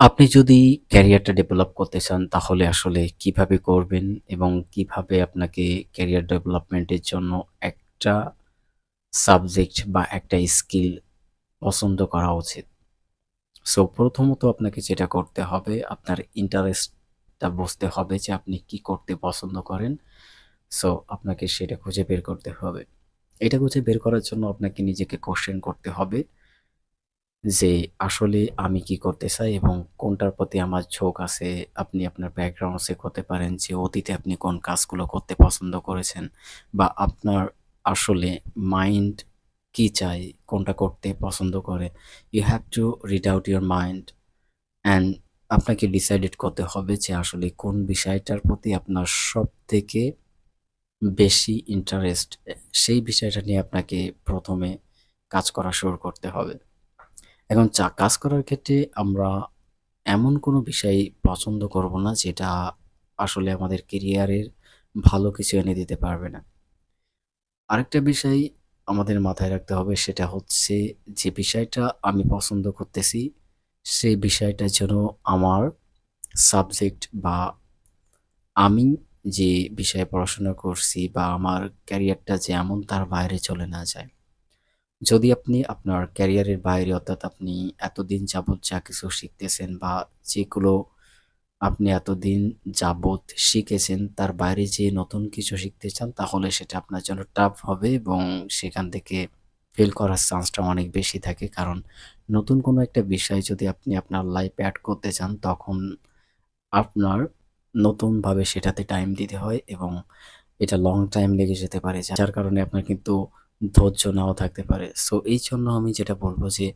আপনি যদি ক্যারিয়ারটা ডেভেলপ করতে চান, তাহলে আসলে কীভাবে করবেন এবং কীভাবে আপনাকে ক্যারিয়ার ডেভেলপমেন্টের জন্য একটা সাবজেক্ট বা একটা স্কিল পছন্দ করা উচিত। সো প্রথমত আপনাকে যেটা করতে হবে, আপনার ইন্টারেস্টটা বুঝতে হবে যে আপনি কি করতে পছন্দ করেন। সো আপনাকে সেটা খুঁজে বের করতে হবে। এটা খুঁজে বের করার জন্য আপনাকে নিজেকে কোশ্চেন করতে হবে যে আসলে আমি কি করতে চাই এবং কোনটার প্রতি আমার ঝোঁক আছে। আপনি আপনার ব্যাকগ্রাউন্ড চেক করতে পারেন যে অতীতে আপনি কোন কাজগুলো করতে পছন্দ করেছেন বা আপনার আসলে মাইন্ড কি চায়, কোনটা করতে পছন্দ করে। You have to read out your mind and আপনাকে ডিসাইডেড করতে হবে যে আসলে কোন বিষয়টার প্রতি আপনার সবথেকে বেশি ইন্টারেস্ট সেই বিষয়টা নিয়ে আপনাকে প্রথমে কাজ করা শুরু করতে হবে। এখন চা কাজ করার ক্ষেত্রে আমরা এমন কোনো বিষয় পছন্দ করব না, যেটা আসলে আমাদের কেরিয়ারের ভালো কিছু এনে দিতে পারবে না। আরেকটা বিষয় আমাদের মাথায় রাখতে হবে, সেটা হচ্ছে যে বিষয়টা আমি পছন্দ করতেছি, সেই বিষয়টা যেন আমার সাবজেক্ট বা আমি যে বিষয়ে পড়াশোনা করছি বা আমার ক্যারিয়ারটা যে এমন তার বাইরে চলে না যায়। যদি আপনি আপনার ক্যারিয়ারের বাইরে, অর্থাৎ আপনি এতদিন যাবৎ যা কিছু শিখতেছেন বা যেগুলো আপনি এতদিন যাবৎ শিখেছেন, তার বাইরে যেয়ে নতুন কিছু শিখতে চান, তাহলে সেটা আপনার জন্য টাফ হবে এবং সেখান থেকে ফেল করার চান্সটা অনেক বেশি থাকে। কারণ নতুন কোনো একটা বিষয় যদি আপনি আপনার লাইফে অ্যাড করতে চান, তখন আপনার নতুনভাবে সেটাতে টাইম দিতে হয় এবং এটা লং টাইম লেগে যেতে পারে। যার কারণে আপনার কিন্তু ধৈর্য নাও থাকতে পারে। সো এই জন্য আমি যেটা বলব যে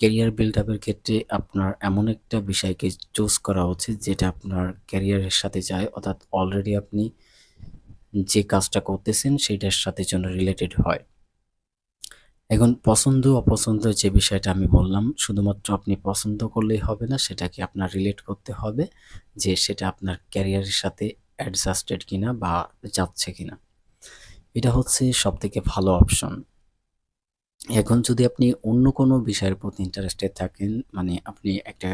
ক্যারিয়ার বিল্ড আপ এর ক্ষেত্রে আপনার এমন একটা বিষয়কে চুজ করা উচিত যেটা আপনার ক্যারিয়ারের সাথে যায় অর্থাৎ অলরেডি আপনি যে কাজটা করতেছেন সেটার সাথে যেন রিলেটেড হয়। এখন পছন্দ, অপছন্দ যে বিষয়টা আমি বললাম, শুধুমাত্র আপনি পছন্দ করলেই হবে না, সেটাকে আপনার রিলেট করতে হবে যে সেটা আপনার ক্যারিয়ারের সাথে অ্যাডজাস্টেড কিনা বা যাচ্ছে কিনা। এটা হচ্ছে সবথেকে ভালো অপশন। এখন যদি আপনি অন্য কোনো বিষয়ের প্রতি ইন্টারেস্টেড থাকেন মানে আপনি একটা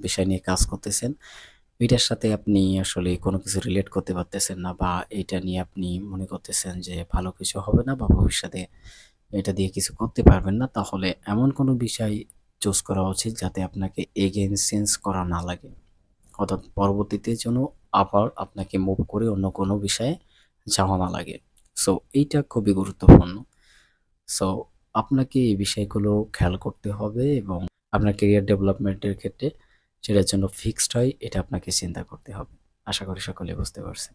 বিষয় নিয়ে কাজ করতেছেন, এটার সাথে আপনি আসলে কোনো কিছু রিলেট করতে পারতেছেন না বা এটা নিয়ে আপনি মনে করতেছেন যে ভালো কিছু হবে না বা ভবিষ্যতে এটা দিয়ে কিছু করতে পারবেন না তাহলে এমন কোনো বিষয় চুজ করা উচিত যাতে আপনাকে এগেন চেঞ্জ করা না লাগে। অর্থাৎ পরবর্তীতে যেন আবার আপনাকে মুভ করে অন্য কোনো বিষয়ে যাওয়া না লাগে। সো এইটা খুবই গুরুত্বপূর্ণ। সো আপনাকে এই বিষয়গুলো খেয়াল করতে হবে এবং আপনার কেরিয়ার ডেভেলপমেন্টের ক্ষেত্রে সেটার জন্য ফিক্সড হয়, এটা আপনাকে চিন্তা করতে হবে। আশা করি সকলে বুঝতে পারছেন।